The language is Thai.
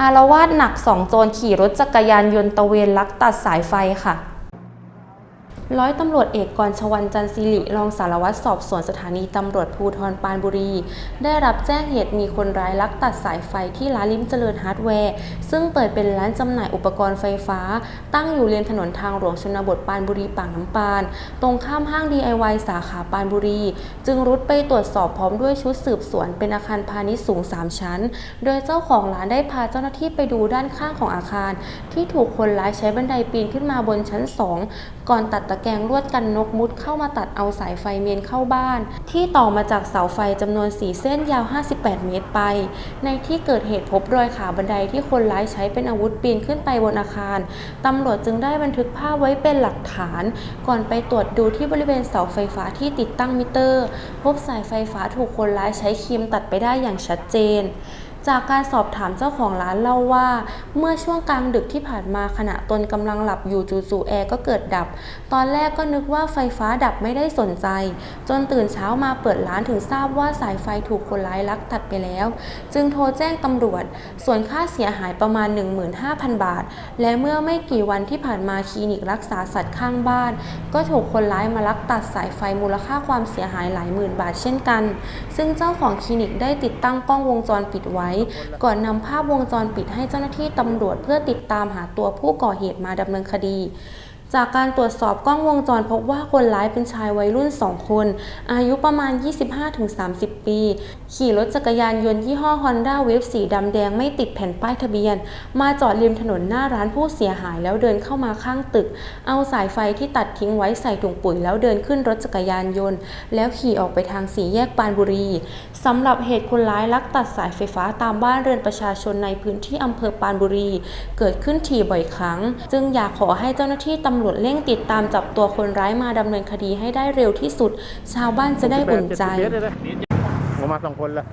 อารวาสหนักสองโจรขี่รถจักรยานยนต์ตะเวนลักตัดสายไฟค่ะ ร้อยตำรวจเอกกรชวันจันทร์สิริรองสารวัตรสอบสวนสถานีตำรวจภูธรปานบุรี ได้รับแจ้งเหตุมีคนร้ายลักตัดสายไฟที่ร้านลิ้มเจริญฮาร์ดแวร์ ซึ่งเปิดเป็นร้านจำหน่ายอุปกรณ์ไฟฟ้า ตั้งอยู่ริมถนนทางหลวงชนบทปานบุรีปากน้ำปาน ตรงข้ามห้าง DIY สาขาปานบุรี จึงรุดไปตรวจสอบพร้อมด้วยชุดสืบสวนเป็นอาคารพาณิชย์สูง 3 ชั้น โดยเจ้าของร้านได้พาเจ้าหน้าที่ไปดูด้านข้างของอาคาร ที่ถูกคนร้ายใช้บันไดปีนขึ้นมาบนชั้น 2 ก่อนตัดตะแกงลวดกันนกมุดเข้ามาตัดเอาสายไฟเมนเข้าบ้าน ที่ต่อมาจากเสาไฟจำนวน 4 เส้นยาว 58 เมตรไป ในที่เกิดเหตุพบรอยขาบันไดที่คนร้ายใช้เป็นอาวุธปีนขึ้นไปบนอาคารตำรวจจึงได้บันทึกภาพไว้เป็นหลักฐาน ก่อนไปตรวจดูที่บริเวณเสาไฟฟ้าที่ติดตั้งมิเตอร์ พบสายไฟฟ้าถูกคนร้ายใช้ครีมตัดไปได้อย่างชัดเจน จากการสอบถามเจ้าของร้านเล่าว่า เมื่อช่วงกลางดึกที่ผ่านมาขณะตนกำลังหลับอยู่จู่ๆแอร์ก็เกิดดับ ตอนแรกก็นึกว่าไฟฟ้าดับไม่ได้สนใจ จนตื่นเช้ามาเปิดร้านถึงทราบว่าสายไฟถูกคนร้ายลักตัดไปแล้ว จึงโทรแจ้งตำรวจ ส่วนค่าเสียหายประมาณ 15,000 บาท และเมื่อไม่กี่วันที่ผ่านมาคลินิกรักษาสัตว์ข้างบ้าน ก็ถูกคนร้ายมาลักตัดสายไฟมูลค่าความเสียหายหลายหมื่นบาทเช่นกัน ซึ่งเจ้าของคลินิกได้ติดตั้งกล้องวงจรปิดไว้ก่อนนำภาพวงจรปิดให้เจ้าหน้าที่ตำรวจเพื่อติดตามหาตัวผู้ก่อเหตุมาดำเนินคดี จากการตรวจสอบกล้องวงจรพบว่าคนร้ายเป็นชายวัยรุ่น 2 คน อายุประมาณ 25-30 ปี ขี่รถจักรยานยนต์ยี่ห้อ Honda Wave สีดำแดงไม่ติดแผ่นป้ายทะเบียน มาจอดริมถนนหน้าร้านผู้เสียหายแล้วเดินเข้ามาข้างตึก เอาสายไฟที่ตัดทิ้งไว้ใส่ถุงปุ๋ยแล้วเดินขึ้นรถจักรยานยนต์ แล้วขี่ออกไปทางสี่แยกปานบุรีสำหรับเหตุคนร้ายลักตัดสายไฟฟ้าตามบ้านเรือนประชาชนในพื้นที่อำเภอปานบุรี เกิดขึ้นถี่บ่อยครั้ง จึงอยากขอให้เจ้าหน้าที่ตำำรวจเร่งติดตามจับตัวคนร้ายมาดำเนินคดีให้ได้เร็วที่สุด ชาวบ้านจะได้อุ่นใจ ผมมาสองคนละ